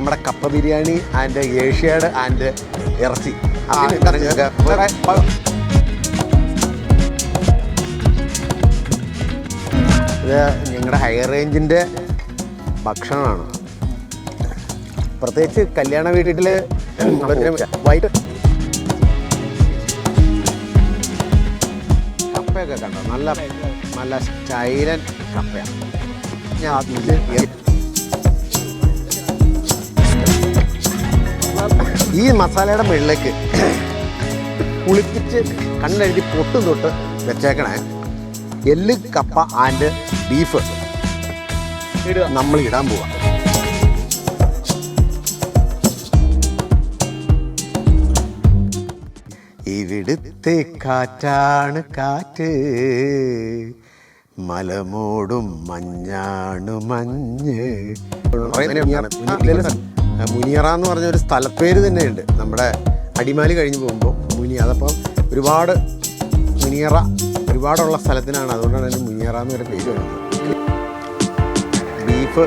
നമ്മുടെ കപ്പ biryani and Asiad and ഇറച്ചി. അതിന് കറിഞ്ഞൊക്കെ വേറെ പ- ഇത് ഞങ്ങളുടെ ഹൈ റേഞ്ചിന്റെ ഭക്ഷണമാണ്. പ്രത്യേകിച്ച് കല്യാണ വീട്ടിൽ വൈകിട്ട് കപ്പയൊക്കെ കണ്ടോ? നല്ല നല്ല സ്റ്റൈലൻ കപ്പയാണ് ഞാൻ അതിൽ ഈ മസാലയുടെ മുകളിലേക്ക് കുളിപ്പിച്ച് കണ്ണെഴുതി പൊട്ടും തൊട്ട് വെച്ചേക്കണേ. എല്ല് കപ്പ ആൻഡ് ബീഫ് നമ്മൾ ഇടാൻ പോവാ. ഇവിടുത്തെ കാറ്റാണ് കാറ്റ്. മലമോടും മഞ്ഞാണ് മഞ്ഞ്. മുനിയറ എന്ന് പറഞ്ഞ ഒരു സ്ഥലപ്പേര് തന്നെയുണ്ട്. നമ്മുടെ അടിമാലി കഴിഞ്ഞ് പോകുമ്പോൾ മുനി അതപ്പം ഒരുപാട് മുനിയറ ഒരുപാടുള്ള സ്ഥലത്തിനാണ്. അതുകൊണ്ടാണ് അതിന് മുനിയറ എന്ന് ഒരു പേര് വരുന്നത്. ബീഫ്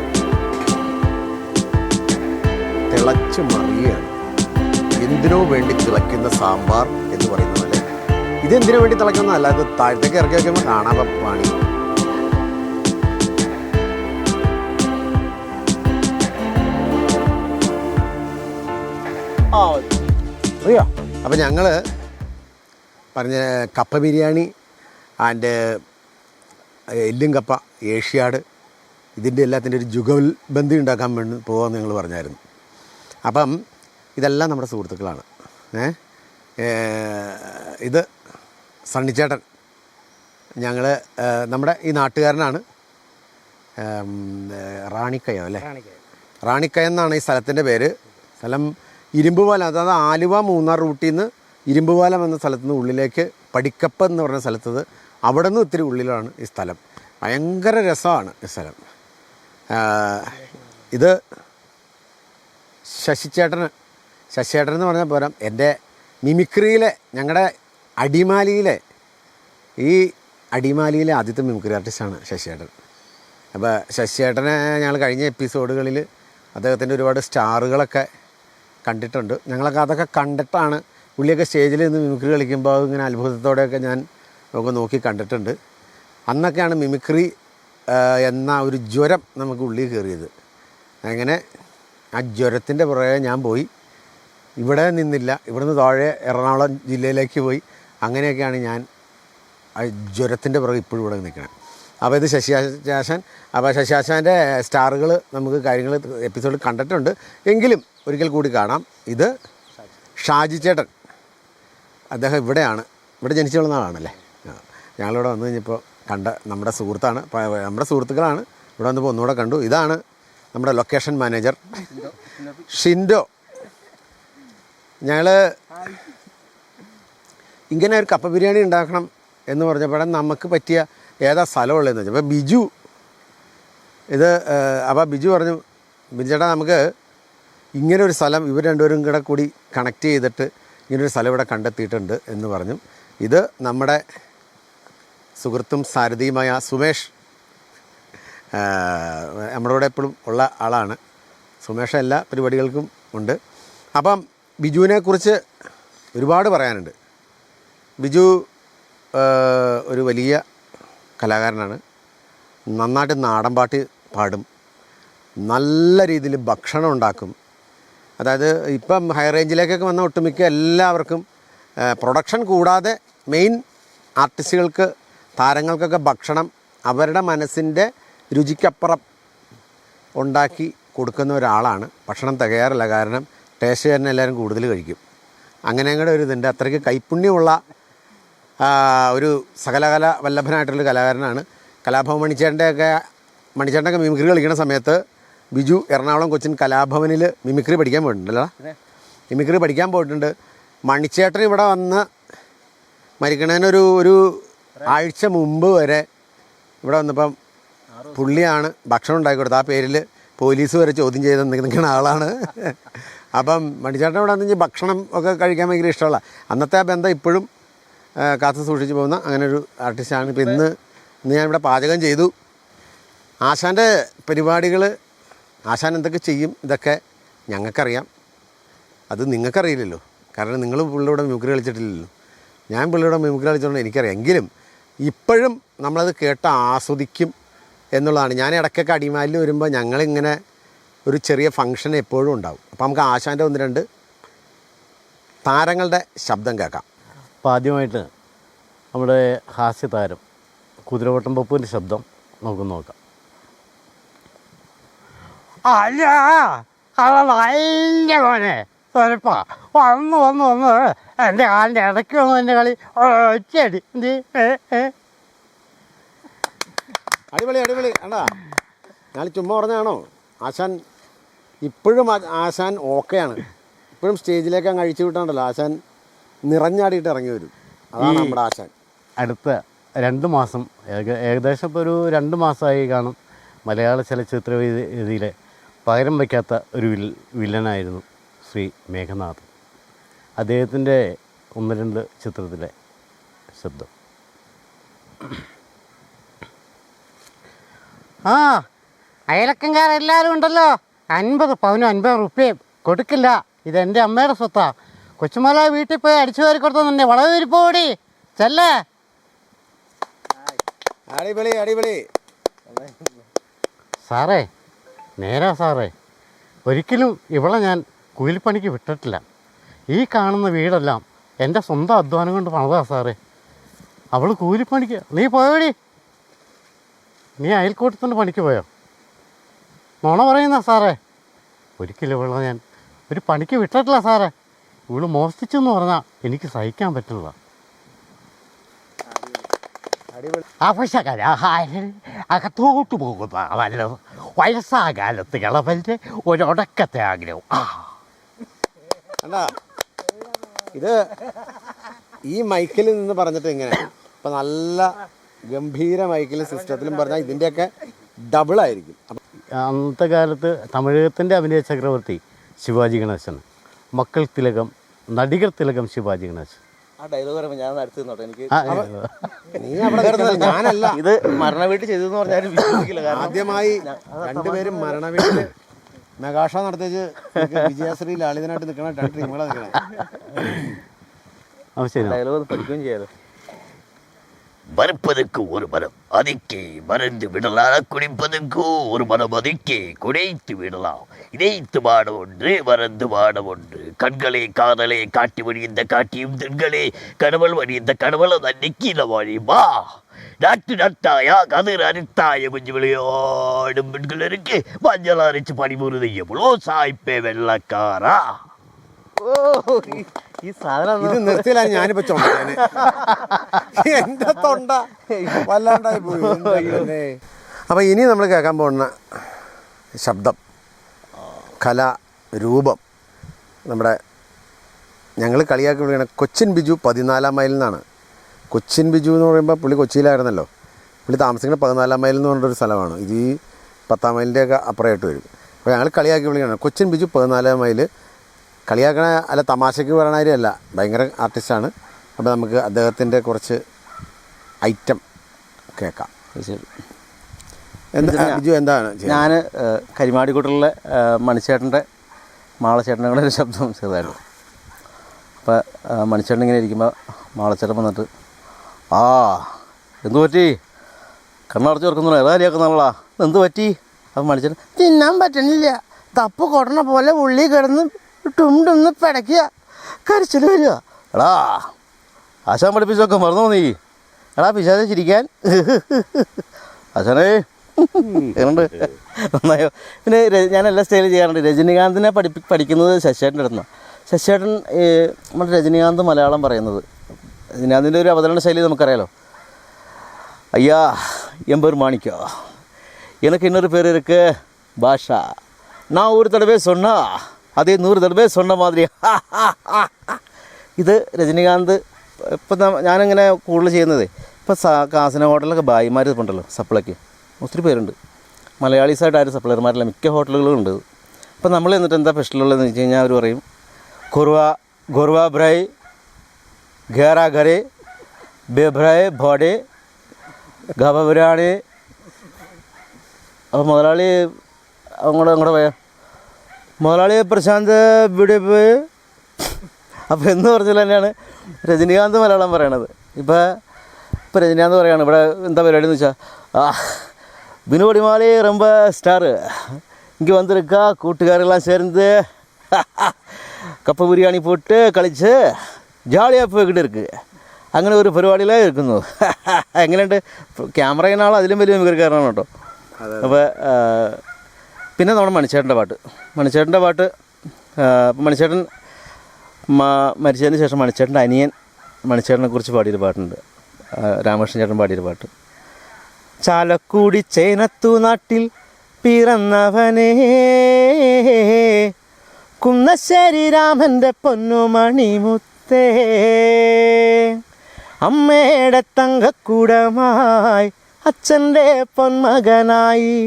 തിളച്ച് മറിയുകയാണ്. എന്തിനോ വേണ്ടി തിളയ്ക്കുന്ന സാമ്പാർ എന്ന് പറയുന്നത് പോലെ. ഇതെന്തിനു വേണ്ടി തിളയ്ക്കുന്നതല്ല ഇത് താഴത്തേക്ക് ഇറക്കി വയ്ക്കുമ്പോൾ കാണാൻ പണി. അറിയോ? അപ്പം ഞങ്ങൾ പറഞ്ഞ കപ്പ ബിരിയാണി ആൻഡ് എല്ലും കപ്പ ഏഷ്യാഡ് ഇതിന്റെ എല്ലാത്തിന്റെ ഒരു ജുഗൽ ബന്ധി ഉണ്ടാക്കാൻ വേണ്ടി പോകാമെന്ന് ഞങ്ങൾ പറഞ്ഞായിരുന്നു. അപ്പം ഇതെല്ലാം നമ്മുടെ സുഹൃത്തുക്കളാണ്. ഇത് സണ്ണിച്ചേട്ടൻ. ഞങ്ങൾ നമ്മുടെ ഈ നാട്ടുകാരനാണ് റാണിക്കയോ അല്ലേ? റാണിക്കയം എന്നാണ് ഈ സ്ഥലത്തിന്റെ പേര്. സ്ഥലം ഇരുമ്പുപാലം അതായത് ആലുവ മൂന്നാർ റൂട്ടിൽ നിന്ന് ഇരുമ്പുപാലം എന്ന സ്ഥലത്ത് നിന്ന് ഉള്ളിലേക്ക് പടിക്കപ്പ് എന്ന് പറഞ്ഞ സ്ഥലത്തത് അവിടെ നിന്ന് ഒത്തിരി ഉള്ളിലാണ് ഈ സ്ഥലം. ഭയങ്കര രസമാണ് ഈ സ്ഥലം. ഇത് ശശിച്ചേട്ടന് ശശിചേട്ടൻ എന്ന് പറഞ്ഞാൽ പോരാ എന്റെ മിമിക്രിയിലെ ഞങ്ങളുടെ അടിമാലിയിലെ ഈ അടിമാലിയിലെ ആദ്യത്തെ മിമിക്രി ആർട്ടിസ്റ്റാണ് ശശിചേട്ടൻ അപ്പോൾ ശശിചേട്ടനെ ഞങ്ങൾ കഴിഞ്ഞ എപ്പിസോഡുകളിൽ അദ്ദേഹത്തിന്റെ ഒരുപാട് സ്റ്റാറുകളൊക്കെ കണ്ടിട്ടുണ്ട്. ഞങ്ങളൊക്കെ അതൊക്കെ കണ്ടിട്ടാണ് പുള്ളിയൊക്കെ സ്റ്റേജിൽ നിന്ന് മിമിക്രി കളിക്കുമ്പോൾ ഇങ്ങനെ അത്ഭുതത്തോടെയൊക്കെ ഞാൻ ഒക്കെ നോക്കി കണ്ടിട്ടുണ്ട്. അന്നൊക്കെയാണ് മിമിക്രി എന്ന ഒരു ജ്വരം നമുക്ക് ഉള്ളിൽ കയറിയത്. അങ്ങനെ ആ ജ്വരത്തിന്റെ പുറകെ ഞാൻ പോയി. ഇവിടെ നിന്നില്ല. ഇവിടുന്ന് താഴെ എറണാകുളം ജില്ലയിലേക്ക് പോയി. അങ്ങനെയൊക്കെയാണ് ഞാൻ ആ ജ്വരത്തിന്റെ പുറകെ ഇപ്പോഴും ഇവിടെ നിൽക്കുന്നത് അപ്പോൾ ഇത് ശശിയാശാൻ അപ്പോൾ ശശിയാശാന്റെ സ്റ്റാറുകൾ നമുക്ക് കാര്യങ്ങൾ എപ്പിസോഡിൽ കണ്ടിട്ടുണ്ട്. എങ്കിലും ഒരിക്കൽ കൂടി കാണാം. ഇത് ഷാജി ചേട്ടൻ. അദ്ദേഹം ഇവിടെയാണ്. ഇവിടെ ജനിച്ചു വളർന്ന ആളാണല്ലേ. ഞങ്ങളിവിടെ വന്നു കഴിഞ്ഞപ്പോൾ കണ്ട നമ്മുടെ സുഹൃത്താണ്. നമ്മുടെ സുഹൃത്തുക്കളാണ്. ഇവിടെ വന്നപ്പോൾ ഒന്നുകൂടെ കണ്ടു. ഇതാണ് നമ്മുടെ ലൊക്കേഷൻ മാനേജർ ഷിൻഡോ. ഞങ്ങൾ ഇങ്ങനെ ഒരു കപ്പ ബിരിയാണി ഉണ്ടാക്കണം എന്ന് പറഞ്ഞപ്പോൾ നമുക്ക് പറ്റിയ ഏതാ സ്ഥലമുള്ളതെന്ന് വെച്ചാൽ അപ്പോൾ ബിജു ഇത് അപ്പോൾ ബിജു പറഞ്ഞു ബിജു ചേട്ടാ നമുക്ക് ഇങ്ങനെ ഒരു സ്ഥലം ഇവർ രണ്ടുപേരും കൂടെ കൂടി കണക്ട് ചെയ്തിട്ട് ഇങ്ങനൊരു സ്ഥലം ഇവിടെ കണ്ടെത്തിയിട്ടുണ്ട് എന്ന് പറഞ്ഞു. ഇത് നമ്മുടെ സുഹൃത്തും സാരഥിയുമായ സുമേഷ് നമ്മുടെ കൂടെ എപ്പോഴും ഉള്ള ആളാണ്. സുമേഷ് എല്ലാ പരിപാടികൾക്കും ഉണ്ട്. അപ്പം ബിജുവിനെക്കുറിച്ച് ഒരുപാട് പറയാനുണ്ട്. ബിജു ഒരു വലിയ കലാകാരനാണ്. നന്നായിട്ട് നാടൻ പാട്ട് പാടും. നല്ല രീതിയിൽ ഭക്ഷണം ഉണ്ടാക്കും. അതായത് ഇപ്പം ഹൈ റേഞ്ചിലേക്കൊക്കെ വന്ന ഒട്ടുമിക്ക എല്ലാവർക്കും പ്രൊഡക്ഷൻ കൂടാതെ മെയിൻ ആർട്ടിസ്റ്റുകൾക്ക് താരങ്ങൾക്കൊക്കെ ഭക്ഷണം അവരുടെ മനസ്സിന്റെ രുചിക്കപ്പുറം ഉണ്ടാക്കി കൊടുക്കുന്ന ഒരാളാണ്. ഭക്ഷണം തികയാറില്ല കാരണം ടേസ്റ്റ് തന്നെ എല്ലാവരും കൂടുതൽ കഴിക്കും. അങ്ങനെ അങ്ങോട്ട് ഒരു ഇതുണ്ട്. അത്രയ്ക്ക് കൈപ്പുണ്യമുള്ള ഒരു സകലകല വല്ലഭനായിട്ടുള്ള കലാകാരനാണ്. കലാഭവൻ മണിച്ചേട്ടന്റെയൊക്കെ മണിച്ചേട്ടനൊക്കെ മിമിക്രി കളിക്കുന്ന സമയത്ത് ബിജു എറണാകുളം കൊച്ചിൻ കലാഭവനിൽ മിമിക്രി പഠിക്കാൻ പോയിട്ടുണ്ടല്ലോ. മിമിക്രി പഠിക്കാൻ പോയിട്ടുണ്ട്. മണിച്ചേട്ടൻ ഇവിടെ വന്ന് മരിക്കണതിനൊരു ഒരു ആഴ്ച മുമ്പ് വരെ ഇവിടെ വന്നപ്പം പുള്ളിയാണ് ഭക്ഷണം ഉണ്ടാക്കി കൊടുത്തത്. ആ പേരിൽ പോലീസ് വരെ ചോദ്യം ചെയ്ത് നിൽക്കുന്ന ആളാണ്. അപ്പം മണിച്ചേട്ടൻ ഇവിടെ വന്നു ഭക്ഷണം ഒക്കെ കഴിക്കാൻ ഭയങ്കര ഇഷ്ടമുള്ള. അന്നത്തെ ആ ബന്ധം ഇപ്പോഴും കാത്തു സൂക്ഷിച്ച് പോകുന്ന അങ്ങനെ ഒരു ആർട്ടിസ്റ്റാണ് ഇപ്പം ഇന്ന് ഇന്ന് ഞാനിവിടെ ഇവിടെ പാചകം ചെയ്തു. ആശാന്റെ പരിപാടികൾ ആശാൻ എന്തൊക്കെ ചെയ്യും? ഇതൊക്കെ ഞങ്ങൾക്കറിയാം. അത് നിങ്ങൾക്കറിയില്ലല്ലോ. കാരണം നിങ്ങൾ പുള്ളിയുടെ മിമിക്രി കളിച്ചിട്ടില്ലല്ലോ. ഞാൻ പുള്ളിയുടെ മിമിക്രി കളിച്ചതുകൊണ്ട് എനിക്കറിയാം. എങ്കിലും ഇപ്പോഴും നമ്മളത് കേട്ട് ആസ്വദിക്കും എന്നുള്ളതാണ്. ഞാൻ ഇടയ്ക്കൊക്കെ അടിമാലിൽ വരുമ്പോൾ ഞങ്ങളിങ്ങനെ ഒരു ചെറിയ ഫങ്ഷൻ എപ്പോഴും ഉണ്ടാവും. അപ്പോൾ നമുക്ക് ആശാന്റെ ഒന്ന് രണ്ട് താരങ്ങളുടെ ശബ്ദം കേൾക്കാം. അപ്പോൾ ആദ്യമായിട്ട് നമ്മുടെ ഹാസ്യതാരം കുതിരവട്ടം പപ്പുവിന്റെ ശബ്ദം നമുക്ക് നോക്കാം. അല്ല അത് നല്ല മോനെ സ്വരപ്പ വന്ന് വന്ന് വന്ന്. എന്റെ കാലിന്റെ ഇടയ്ക്ക് വന്നു എന്റെ കളി. ഒറ്റയടി എന്ത്? അടിപൊളി അടിപൊളി. അണ്ടാ ഞാൻ ചുമ്മാ പറഞ്ഞാണോ ആശാൻ ഇപ്പോഴും ആശാൻ ഓക്കെയാണ്. ഇപ്പോഴും സ്റ്റേജിലേക്ക് അങ്ങ് അഴിച്ചു വിട്ടാണ്ടല്ലോ. ആശാൻ നിറഞ്ഞാടിയിട്ട് ഇറങ്ങി വരും. അതാണ് നമ്മുടെ ആശാൻ. അടുത്ത രണ്ട് മാസം ഏക- ഏകദേശം ഇപ്പോൾ ഒരു രണ്ട് മാസമായി കാണും മലയാള ചലച്ചിത്ര വേദി- വേദിയിലെ പകരം വയ്ക്കാത്ത ഒരു വിൽ വില്ലനായിരുന്നു ശ്രീ മേഘനാഥ് അദ്ദേഹത്തിന്റെ ഒന്ന് രണ്ട് ചിത്രത്തിലെ ശബ്ദം. ആ അയലക്കംകാരെല്ലാവരും ഉണ്ടല്ലോ. അൻപത് പവനും അൻപത് റുപ്യയും കൊടുക്കില്ല. ഇതെന്റെ എന്റെ അമ്മയുടെ സ്വത്താ. കൊച്ചുമല വീട്ടിൽ പോയി അടിച്ചു കയറി കൊടുത്തന്നെ വളരെ ഇരിപ്പോടി ചെല്ലേ? അടിപൊളി അടിപൊളി. സാറേ നേരാ സാറേ. ഒരിക്കലും ഇവളെ ഞാൻ കൂലിപ്പണിക്ക് വിട്ടിട്ടില്ല. ഈ കാണുന്ന വീടെല്ലാം എന്റെ സ്വന്തം അധ്വാനം കൊണ്ട് പണിതാ സാറേ. അവൾ കൂലിപ്പണിക്ക് നീ പോയോടി. നീ അയൽക്കൂട്ടത്തിന്റെ പണിക്ക് പോയോ? നുണ പറയുന്ന സാറേ. ഒരിക്കലും ഇവളെ ഞാൻ ഒരു പണിക്ക് വിട്ടിട്ടില്ല സാറേ. ഇവൾ മോഷ്ടിച്ചെന്ന് പറഞ്ഞാൽ എനിക്ക് സഹിക്കാൻ അടിപൊളി അവശകരാഹാരൻ അകത്തോട്ട് പോകുന്ന വല്ല വയസ്സാകാലത്ത് ഇളവന്റെ ഒരൊടക്കത്തെ ആഗ്രഹം ആ അണ്ടാ ഇത് ഈ മൈക്കിൽ നിന്ന് പറഞ്ഞിട്ട് ഇങ്ങനെ ഇപ്പം നല്ല ഗംഭീര മൈക്കിലും സിസ്റ്റത്തിലും പറഞ്ഞാൽ ഇതിന്റെയൊക്കെ അപ്പം അന്നത്തെ കാലത്ത് തമിഴകത്തിന്റെ അഭിനയ ചക്രവർത്തി ശിവാജി ഗണേശൻ മക്കൾ തിലകം നടികർ തിലകം ശിവാജി ഗണേശൻ. ആ ഡയലോഗ് പറയുമ്പോൾ ഞാൻ അടുത്ത് നിന്നോട്ടെ എനിക്ക് നീ അവിടെ ഞാനല്ല. ഇത് മരണ വീട്ടിൽ ചെയ്തെന്ന് പറഞ്ഞാൽ വിശ്വസിക്കില്ല. കാരണം ആദ്യമായി രണ്ടുപേരും മരണ വീട്ടിൽ മെഗാഷ നടത്തിച്ച് വിജയശ്രീ ലാളിതനായിട്ട് നിൽക്കണ രണ്ട് ടീമുകളെ നിൽക്കണേ. ഡയലോഗ് പഠിക്കുകയും ചെയ്യാലോ. மறுப்பதற்கு ஒரு மனம். அதுக்கே மறந்து விடலாம் குடிப்பதற்கோ ஒரு மனம். அதுக்கே குடைத்து விடலாம். இணைத்து பாட ஒன்று மறந்து பாட ஒன்று. கண்களே காதலே காட்டி வழிந்த காட்டியும் திண்களே கடவுள் வழிந்த கடவுள் அன்னைக்கில வழிமா நாட்டு நட்டாயா கதிர் அறுத்தாய குஞ்சு விளையாடும் பெண்களுக்கு மஞ்சள் அரைச்சு பணிபுரிது எவ்வளோ சாய்ப்பே வெள்ளக்காரா? ഈ- സാധനം ഇത് നിർത്തിയില്ല ഞാനിപ്പോ ചുമക്കാന്. എന്റെ തൊണ്ട വല്ലാണ്ടായി പോയി? അപ്പൊ ഇനി നമ്മൾ കേൾക്കാൻ പോകുന്ന ശബ്ദം കല രൂപം. നമ്മുടെ ഞങ്ങൾ കളിയാക്കി വിളിക്കണ കൊച്ചിൻ ബിജു പതിനാലാം മൈലിൽ നിന്നാണ്. കൊച്ചിൻ ബിജു എന്ന് പറയുമ്പോൾ പുള്ളി കൊച്ചിയിലായിരുന്നല്ലോ. പുള്ളി താമസിക്കുന്ന പതിനാലാം മൈൽ എന്ന് പറഞ്ഞൊരു സ്ഥലമാണ്. ഇത് ഈ പത്താം മൈലിന്റെയൊക്കെ അപ്പുറമായിട്ട് വരും. അപ്പോൾ ഞങ്ങൾ കളിയാക്കി വിളിക്കണം കൊച്ചിൻ ബിജു പതിനാലാം മൈൽ കളിയാക്കണ അല്ല തമാശയ്ക്ക് പറയണ കാര്യമല്ല. ഭയങ്കര ആർട്ടിസ്റ്റാണ് അപ്പോൾ നമുക്ക് അദ്ദേഹത്തിന്റെ കുറച്ച് ഐറ്റം കേൾക്കാം. എന്താ ബിജു എന്താണ് ഞാൻ കരിമാടിക്കുട്ടലിലെ മണിച്ചേട്ടന്റെ മാളച്ചേട്ടന്റെ കൂടെ ഒരു ശബ്ദം ചെറുതായിരുന്നു. അപ്പോൾ മണിച്ചേട്ടൻ ഇങ്ങനെ ഇരിക്കുമ്പോൾ മാളച്ചേട്ടൻ വന്നിട്ട് ആ എന്തു പറ്റി? കണ്ണടച്ച് ഓർക്കുന്നില്ല ഏതാരിയാക്കുന്നുള്ള എന്ത് പറ്റി? അപ്പം മണിച്ചേട്ടൻ തിന്നാൻ പറ്റണില്ല. തപ്പ് കൊടണ പോലെ ഉള്ളി കിടന്ന് ടുംടുന്ന് പിടയ്ക്കുക കരച്ചിൽ വരിക എടാ ആശാൻ പഠിപ്പിച്ചൊക്കെ മറന്നോ നീ എടാ പിശാചെ ചിരിക്കാൻ ആശാനേ എങ്ങനെയുണ്ട് നന്നായോ പിന്നെ ര- ഞാൻ എല്ലാ സ്റ്റൈലും ചെയ്യാറുണ്ട് രജനീകാന്തിനെ പഠിപ്പി പഠിക്കുന്നത് ശശിയേട്ടൻ്റെ അടുത്താണ് ശശിയേട്ടൻ ഈ നമ്മുടെ രജനീകാന്ത് മലയാളം പറയുന്നത് രജനീകാന്തിൻ്റെ ഒരു അവതരണ ശൈലി നമുക്കറിയാലോ ஐயா என் பேர் மாணிக்கம் எனக்கு இன்னொரு பேர் இருக்கு பாஷா நான் ஒரு தடவை சொன்னா அதே நூறு தடவை சொன்ன மாதிரி ഇത് രജനീകാന്ത് ഇപ്പം ഞാനിങ്ങനെ കൂടുതൽ ചെയ്യുന്നത് ഇപ്പം സാ കാസന ഹോട്ടലിലൊക്കെ ബായിമാർ ഉണ്ടല്ലോ സപ്ലൈക്ക് ഒത്തിരി പേരുണ്ട് മലയാളീസായിട്ട് ആരും സപ്ലയർമാരല്ല മിക്ക ഹോട്ടലുകളും ഉണ്ട് അപ്പം നമ്മൾ എന്നിട്ട് എന്താ സ്പെഷ്യലുള്ളതെന്ന് വെച്ച് കഴിഞ്ഞാൽ അവർ പറയും ഗുർവ ഗുർവ ബ്രൈ ഘേറ ഘരെ ബെബ്രായ് ഭോഡെ ഗബരാണി അപ്പോൾ മുതലാളി അങ്ങോട്ട് അങ്ങോട്ട് പോയാ മുതലാളി പ്രശാന്ത് വീഡിയോ പോയി. അപ്പോൾ എന്ന് പറഞ്ഞാൽ തന്നെയാണ് രജനീകാന്ത് മലയാളം പറയണത്. ഇപ്പോൾ ഇപ്പം രജനീകാന്ത് പറയാണ് ഇവിടെ എന്താ പരിപാടി എന്ന് വെച്ചാൽ ആ ബിനുപടിമാലി ரொம்ப സ്റ്റാർ. എനിക്ക് வந்திருக்கா കൂട്ടുകാരെല്ലാം ചേർന്ന് കപ്പ ബിരിയാണി പോട്ട് കളിച്ച് ജാളിയാ പോയിക്കിട്ട് ഇരിക്കുക അങ്ങനെ ഒരു പരിപാടിയിലേ ഇരിക്കുന്നു. എങ്ങനെയുണ്ട്? ക്യാമറ ആൾ അതിലും വലിയ മികക്കാരനാണ് കേട്ടോ? അപ്പോൾ പിന്നെ നമ്മുടെ മണിച്ചേട്ടന്റെ പാട്ട്. മണിച്ചേട്ടന്റെ പാട്ട് മണിച്ചേട്ടൻ മരിച്ചതിന് ശേഷം മണിച്ചേട്ടന്റെ അനിയൻ മണിച്ചേട്ടനെ കുറിച്ച് പാടിയൊരു പാട്ടുണ്ട്. രാമകൃഷ്ണൻ ചേട്ടൻ പാടിയൊരു പാട്ട്. ചാലക്കുടി ചേനത്തു നാട്ടിൽ പിറന്നവനേ കുന്നശ്ശേരി രാമന്റെ പൊന്നുമണിമുത്തേ അമ്മയുടെ തങ്കക്കൂടമായി അച്ഛന്റെ പൊന്മകനായി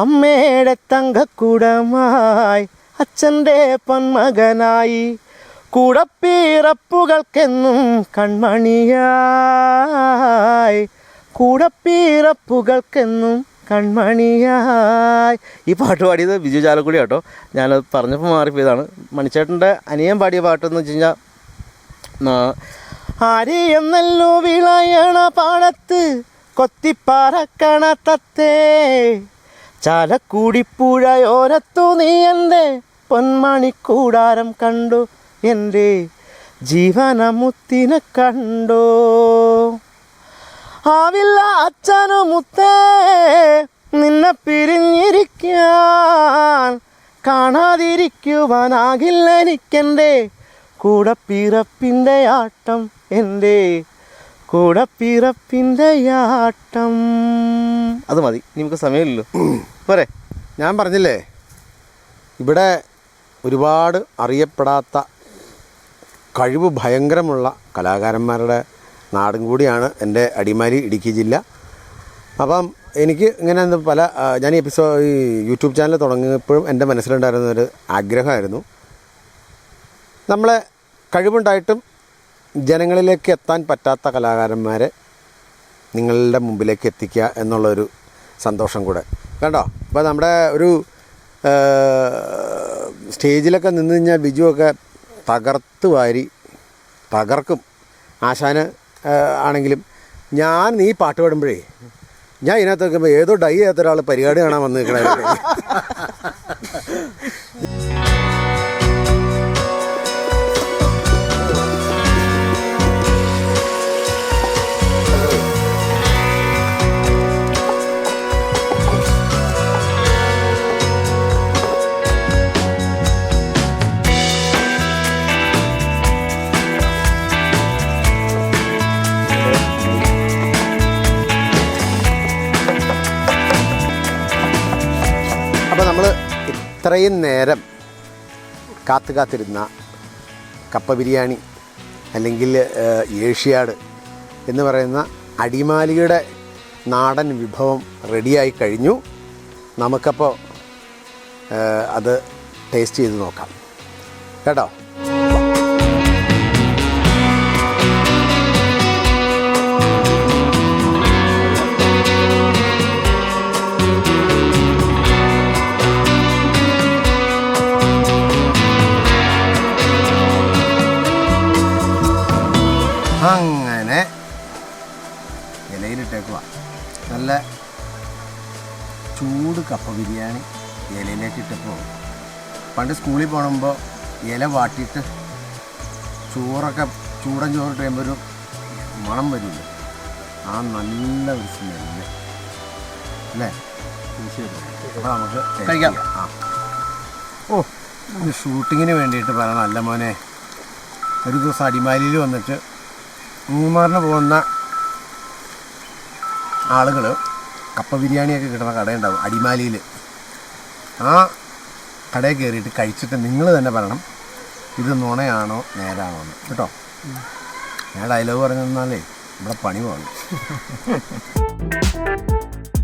അമ്മയുടെ തങ്കക്കൂടമായി അച്ഛന്റെ പൊന്മകനായി കൂടപ്പീറപ്പുകൾക്കെന്നും കൺമണിയായി കൂടപ്പീറപ്പുകൾക്കെന്നും കൺമണിയായി. ഈ പാട്ട് പാടിയത് ബിജു ചാലക്കുടി കേട്ടോ ഞാനത് പറഞ്ഞപ്പോൾ മാറിപ്പോയതാണ്. മണിച്ചേട്ടന്റെ അനിയൻ പാടിയ പാട്ടെന്ന് വെച്ച് കഴിഞ്ഞാൽ ആരെയും നല്ലോ വിളയണ പാടത്ത് കൊത്തിപ്പാറക്കണ തത്തേ. ചാലക്കൂടിപ്പുഴയോരത്തു നീ എന്റെ പൊന്മണിക്കൂടാരം കണ്ടു. എന്റെ ജീവനമുത്തിനെ കണ്ടോ. ആവില്ല അച്ഛനു മുത്തേ നിന്നെ പിരിഞ്ഞിരിക്കാൻ കാണാതിരിക്കുവാനാകില്ല എനിക്കെന്റെ കൂടപ്പിറപ്പിന്റെ ആട്ടം എന്റെ കൂടപ്പിറപ്പിന്റെ ആട്ടം. അത് മതി. ഇനി നമുക്ക് സമയമില്ലല്ലോ. പോരെ. ഞാൻ പറഞ്ഞില്ലേ? ഇവിടെ ഒരുപാട് അറിയപ്പെടാത്ത കഴിവ് ഭയങ്കരമുള്ള കലാകാരന്മാരുടെ നാടും കൂടിയാണ് എന്റെ അടിമാലി ഇടുക്കി ജില്ല. അപ്പം എനിക്ക് ഇങ്ങനെ പല ഞാൻ ഈ എപ്പിസോഡ് ഈ യൂട്യൂബ് ചാനൽ തുടങ്ങിയപ്പോഴും എന്റെ മനസ്സിലുണ്ടായിരുന്ന ഒരു ആഗ്രഹമായിരുന്നു. നമ്മളെ കഴിവുണ്ടായിട്ടും ജനങ്ങളിലേക്ക് എത്താൻ പറ്റാത്ത കലാകാരന്മാരെ നിങ്ങളുടെ മുമ്പിലേക്ക് എത്തിക്കുക എന്നുള്ളൊരു സന്തോഷം കൂടെ. കണ്ടോ? അപ്പോൾ നമ്മുടെ ഒരു സ്റ്റേജിലൊക്കെ നിന്ന് കഴിഞ്ഞാൽ ബിജുവൊക്കെ തകർത്ത് വാരി തകർക്കും. ആശാന് ആണെങ്കിലും ഞാൻ നീ പാട്ട് പാടുമ്പോഴേ ഞാൻ ഇതിനകത്ത് നോക്കുമ്പോൾ ഏതോ ഡൈ ചെയ്യാത്ത ഒരാൾ പരിപാടി കാണാൻ വന്ന് അപ്പോൾ നമ്മൾ ഇത്രയും നേരം കാത്തു കാത്തിരുന്ന കപ്പ ബിരിയാണി അല്ലെങ്കിൽ ഏഷ്യാട് എന്ന് പറയുന്ന അടിമാലിയുടെ നാടൻ വിഭവം റെഡിയായി കഴിഞ്ഞു. നമുക്കപ്പോൾ അത് ടേസ്റ്റ് ചെയ്ത് നോക്കാം. കേട്ടോ? പണ്ട് സ്കൂളിൽ പോകുമ്പോൾ ഇല വാട്ടിയിട്ട് ചോറൊക്കെ ചൂടൻ ചോറ് കഴിയുമ്പോൾ ഒരു മണം വരില്ല ആ നല്ല ഒരു സ്മെല്ല് അല്ലേ? അപ്പോൾ നമുക്ക് കഴിക്കാം. ആ. ഓ ഷൂട്ടിങ്ങിന് വേണ്ടിയിട്ട് പറ നല്ല മോനെ. ഒരു ദിവസം അടിമാലിയിൽ വന്നിട്ട് മൂന്നാറിന് പോകുന്ന ആളുകൾ കപ്പ ബിരിയാണിയൊക്കെ കിട്ടുന്ന കടയുണ്ടാവും അടിമാലിയിൽ ആ കടയിൽ കയറിയിട്ട് കഴിച്ചിട്ട് നിങ്ങൾ തന്നെ പറയണം ഇത് നുണയാണോ നേരാണോ എന്ന്. കേട്ടോ? ഞാൻ ഡയലോഗ് പറഞ്ഞു തന്നാലേ ഇവിടെ പണി പോകണം